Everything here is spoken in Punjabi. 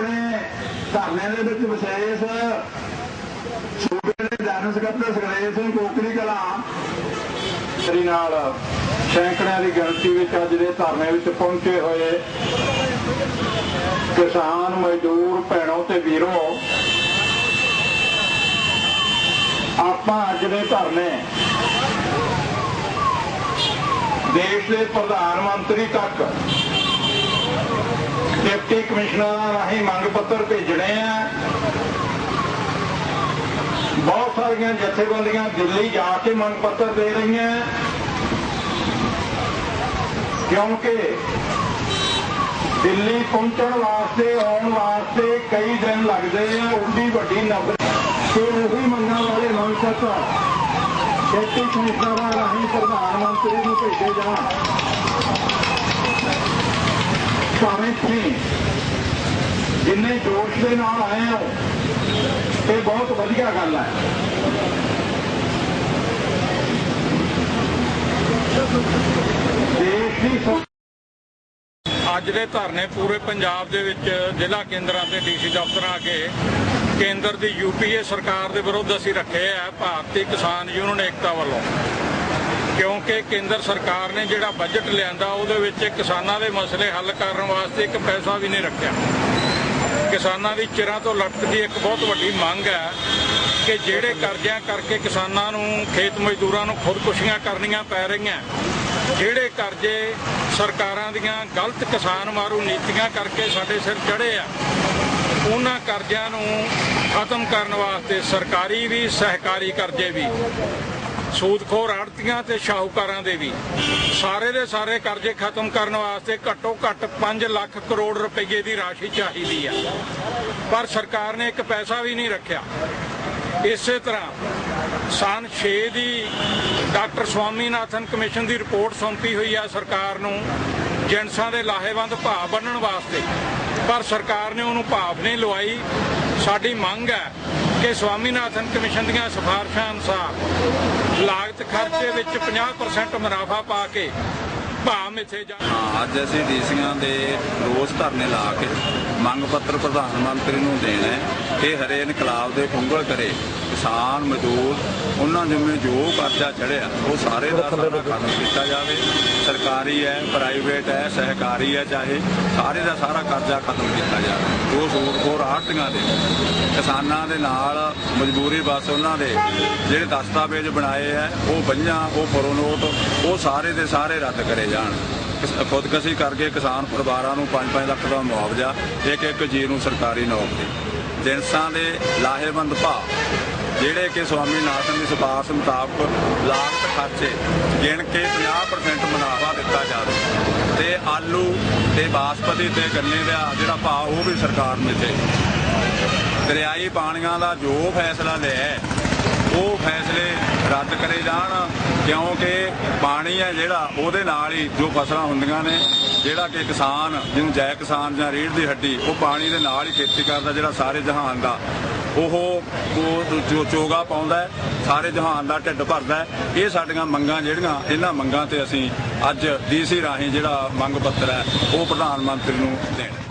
ਆਪਣੇ ਧਰਨੇ ਦੇ ਵਿੱਚ ਵਿਸ਼ੇਸ਼ ਸੂਬੇ ਦੇ ਜਨਰਲ ਸਕੱਤਰ ਸੁਖਦੇਵ ਸਿੰਘ ਕੋਕਲੀ ਕਲਾ ਸ੍ਰੀ ਨਾਲ ਸੈਂਕੜਿਆਂ ਦੀ ਗਿਣਤੀ ਵਿੱਚ ਅੱਜ ਦੇ ਧਰਨੇ ਵਿੱਚ ਪਹੁੰਚੇ ਹੋਏ ਕਿਸਾਨ ਮਜ਼ਦੂਰ ਭੈਣੋ ਤੇ ਵੀਰੋ, ਆਪਾਂ ਅੱਜ ਦੇ ਧਰਨੇ ਦੇਸ਼ ਦੇ ਪ੍ਰਧਾਨ ਮੰਤਰੀ ਤੱਕ ਡਿਪਟੀ ਕਮਿਸ਼ਨਰਾਂ ਰਾਹੀਂ ਮੰਗ ਪੱਤਰ ਭੇਜਣੇ ਆ। ਬਹੁਤ ਸਾਰੀਆਂ ਜਥੇਬੰਦੀਆਂ ਦਿੱਲੀ ਜਾ ਕੇ ਮੰਗ ਪੱਤਰ ਦੇ ਰਹੀਆਂ। ਕਿਉਂਕਿ ਦਿੱਲੀ ਪਹੁੰਚਣ ਵਾਸਤੇ, ਆਉਣ ਵਾਸਤੇ ਕਈ ਦਿਨ ਲੱਗਦੇ ਆ ਉੱਡੀ ਵੱਡੀ ਨਫ਼ਰਤ ਤੇ ਉਹੀ ਮੰਗਾਂ ਵਾਲੇ ਮੰਗ ਪੱਤਰ ਡਿਪਟੀ ਕਮਿਸ਼ਨਰਾਂ ਰਾਹੀਂ ਪ੍ਰਧਾਨ ਮੰਤਰੀ ਨੂੰ ਭੇਜੇ ਜਾਣ। ਭਾਵੇਂ ਤੁਸੀਂ ਜਿੰਨੇ ਜੋਸ਼ ਦੇ ਨਾਲ ਆਏ ਹੋ, ਇਹ ਬਹੁਤ ਵਧੀਆ ਗੱਲ ਹੈ। ਦੇਸ਼ ਦੀ ਅੱਜ ਦੇ ਧਰਨੇ ਪੂਰੇ ਪੰਜਾਬ ਦੇ ਵਿੱਚ ਜ਼ਿਲ੍ਹਾ ਕੇਂਦਰਾਂ ਤੇ ਡੀਸੀ ਦਫ਼ਤਰਾਂ ਅੱਗੇ ਕੇਂਦਰ ਦੀ ਯੂਪੀਏ ਸਰਕਾਰ ਦੇ ਵਿਰੁੱਧ ਅਸੀਂ ਰੱਖੇ ਆ ਭਾਰਤੀ ਕਿਸਾਨ ਯੂਨੀਅਨ ਏਕਤਾ ਵੱਲੋਂ। ਕਿਉਂਕਿ ਕੇਂਦਰ ਸਰਕਾਰ ਨੇ ਜਿਹੜਾ ਬਜਟ ਲਿਆਂਦਾ, ਉਹਦੇ ਵਿੱਚ ਕਿਸਾਨਾਂ ਦੇ ਮਸਲੇ ਹੱਲ ਕਰਨ ਵਾਸਤੇ ਇੱਕ ਪੈਸਾ ਵੀ ਨਹੀਂ ਰੱਖਿਆ। ਕਿਸਾਨਾਂ ਦੀ ਚਿਰਾਂ ਤੋਂ ਲਟਕਦੀ ਇੱਕ ਬਹੁਤ ਵੱਡੀ ਮੰਗ ਹੈ ਕਿ ਜਿਹੜੇ ਕਰਜ਼ਿਆਂ ਕਰਕੇ ਕਿਸਾਨਾਂ ਨੂੰ, ਖੇਤ ਮਜ਼ਦੂਰਾਂ ਨੂੰ ਖੁਦਕੁਸ਼ੀਆਂ ਕਰਨੀਆਂ ਪੈ ਰਹੀਆਂ, ਜਿਹੜੇ ਕਰਜ਼ੇ ਸਰਕਾਰਾਂ ਦੀਆਂ ਗਲਤ ਕਿਸਾਨ ਮਾਰੂ ਨੀਤੀਆਂ ਕਰਕੇ ਸਾਡੇ ਸਿਰ ਚੜੇ ਆ, ਉਹਨਾਂ ਕਰਜ਼ਿਆਂ ਨੂੰ ਖਤਮ ਕਰਨ ਵਾਸਤੇ ਸਰਕਾਰੀ ਵੀ, ਸਹਿਕਾਰੀ ਕਰਜ਼ੇ ਵੀ। ਸੂਦਖੋਰ ਆੜਤੀਆਂ ਤੇ ਸ਼ਾਹੂਕਾਰਾਂ ਦੇ ਵੀ। ਸਾਰੇ ਦੇ ਸਾਰੇ ਕਰਜ਼ੇ ਖਤਮ ਕਰਨ ਵਾਸਤੇ ਘੱਟੋ ਘੱਟ 5 ਲੱਖ ਕਰੋੜ ਰੁਪਏ ਦੀ ਰਾਸ਼ੀ ਚਾਹੀਦੀ ਆ। ਪਰ ਸਰਕਾਰ ਨੇ ਇੱਕ ਪੈਸਾ ਵੀ ਨਹੀਂ ਰੱਖਿਆ। ਇਸੇ ਤਰ੍ਹਾਂ ਸਨ 6 ਦੀ ਡਾਕਟਰ ਸਵਾਮੀਨਾਥਨ ਕਮਿਸ਼ਨ ਦੀ ਰਿਪੋਰਟ ਸੌਂਪੀ ਹੋਈ ਆ ਸਰਕਾਰ ਨੂੰ ਜਿਣਸਾਂ ਦੇ ਲਾਹੇਵੰਦ ਭਾਅ ਬੰਨਣ ਵਾਸਤੇ। ਪਰ ਸਰਕਾਰ ਨੇ ਉਹਨੂੰ ਭਾਵ ਨਹੀਂ ਲਵਾਈ। ਸਾਡੀ ਮੰਗ ਹੈ ਕਿ ਸਵਾਮੀਨਾਥਨ ਕਮਿਸ਼ਨ ਦੀਆਂ ਸਿਫਾਰਸ਼ਾਂ ਅਨੁਸਾਰ ਲਾਗਤ ਖਰਚੇ ਵਿੱਚ 50% ਮੁਨਾਫਾ ਪਾ ਕੇ ਭਾਅ ਮਿੱਥੇ ਜਾ ਅੱਜ ਅਸੀਂ ਡੀਸੀਆਂ ਦੇ ਰੋਸ ਧਰਨੇ ਲਾ ਕੇ ਮੰਗ ਪੱਤਰ ਪ੍ਰਧਾਨ ਮੰਤਰੀ ਨੂੰ ਦੇਣਾ ਹੈ ਕਿ ਹਰੇ ਇਨਕਲਾਬ ਦੇ ਖੁੰਗਲ ਕਰੇ। ਕਿਸਾਨ ਮਜ਼ਦੂਰ ਉਹਨਾਂ ਜਿਵੇਂ ਜੋ ਕਰਜ਼ਾ ਚੜਿਆ ਉਹ ਸਾਰੇ ਦਾ ਸਾਰਾ ਖਤਮ ਕੀਤਾ ਜਾਵੇ। ਸਰਕਾਰੀ ਹੈ ਪ੍ਰਾਈਵੇਟ ਹੈ ਸਹਿਕਾਰੀ ਹੈ ਚਾਹੇ ਸਾਰੇ ਦਾ ਸਾਰਾ ਕਰਜ਼ਾ ਖਤਮ ਕੀਤਾ ਜਾਵੇ। ਜੋ ਸੂਟਖੋਰ ਆੜਤੀਆਂ ਦੇ ਕਿਸਾਨਾਂ ਦੇ ਨਾਲ ਮਜਬੂਰੀ ਬਸ ਉਹਨਾਂ ਦੇ ਜਿਹੜੇ ਦਸਤਾਵੇਜ਼ ਬਣਾਏ ਹੈ ਉਹ ਬੰਝਾਂ ਉਹ ਫਰੋਨੋਟ ਉਹ ਸਾਰੇ ਦੇ ਸਾਰੇ ਰੱਦ ਕਰੇ ਜਾਣ। ਕਿਸ- ਖੁਦਕਸ਼ੀ ਕਰਕੇ ਕਿਸਾਨ ਪਰਿਵਾਰਾਂ ਨੂੰ 5-5 ਲੱਖ ਦਾ ਮੁਆਵਜ਼ਾ ਇੱਕ ਇੱਕ ਜੀ ਨੂੰ ਸਰਕਾਰੀ ਨੌਕਰੀ। ਜਿਨਸਾਂ ਦੇ ਲਾਹੇਵੰਦ ਭਾਅ ਜਿਹੜੇ ਕਿ ਸਵਾਮੀਨਾਥਨ ਦੀ ਸਿਫਾਰਸ਼ ਮੁਤਾਬਕ ਲਾਗਤ ਖਰਚੇ ਗਿਣ ਕੇ 50% ਮੁਨਾਫਾ ਦਿੱਤਾ ਜਾਵੇ ਤੇ ਆਲੂ ਤੇ ਬਾਸਪਤੀ ਤੇ ਗੰਨੇ ਦਾ ਜਿਹੜਾ ਭਾਅ, ਉਹ ਵੀ ਸਰਕਾਰ ਮਿਲੇ ਦਰਿਆਈ ਪਾਣੀਆਂ ਦਾ ਜੋ ਫੈਸਲਾ ਲਿਆ ਉਹ ਫੈਸਲੇ ਰੱਦ ਕਰੇ ਜਾਣ, ਕਿਉਂਕਿ ਪਾਣੀ ਹੈ ਜਿਹੜਾ, ਉਹਦੇ ਨਾਲ ਹੀ ਜੋ ਫਸਲਾਂ ਹੁੰਦੀਆਂ ਨੇ, ਜਿਹੜਾ ਕਿ ਕਿਸਾਨ, ਜਿਹਨੂੰ ਜੈ ਕਿਸਾਨ ਜਾਂ ਰੀੜ ਦੀ ਹੱਡੀ, ਉਹ ਪਾਣੀ ਦੇ ਨਾਲ ਹੀ ਖੇਤੀ ਕਰਦਾ, ਜਿਹੜਾ ਸਾਰੇ ਜਹਾਨ ਦਾ ਉਹ ਉਹ ਚੋਗਾ ਪਾਉਂਦਾ ਸਾਰੇ ਜਹਾਨ ਦਾ ਢਿੱਡ ਭਰਦਾ ਇਹ ਸਾਡੀਆਂ ਮੰਗਾਂ ਜਿਹੜੀਆਂ, ਇਹਨਾਂ ਮੰਗਾਂ ਤੇ ਅਸੀਂ ਅੱਜ ਡੀਸੀ ਰਾਹੀਂ ਜਿਹੜਾ ਮੰਗ ਪੱਤਰ ਹੈ, ਉਹ ਪ੍ਰਧਾਨ ਮੰਤਰੀ ਨੂੰ ਦੇਣਾ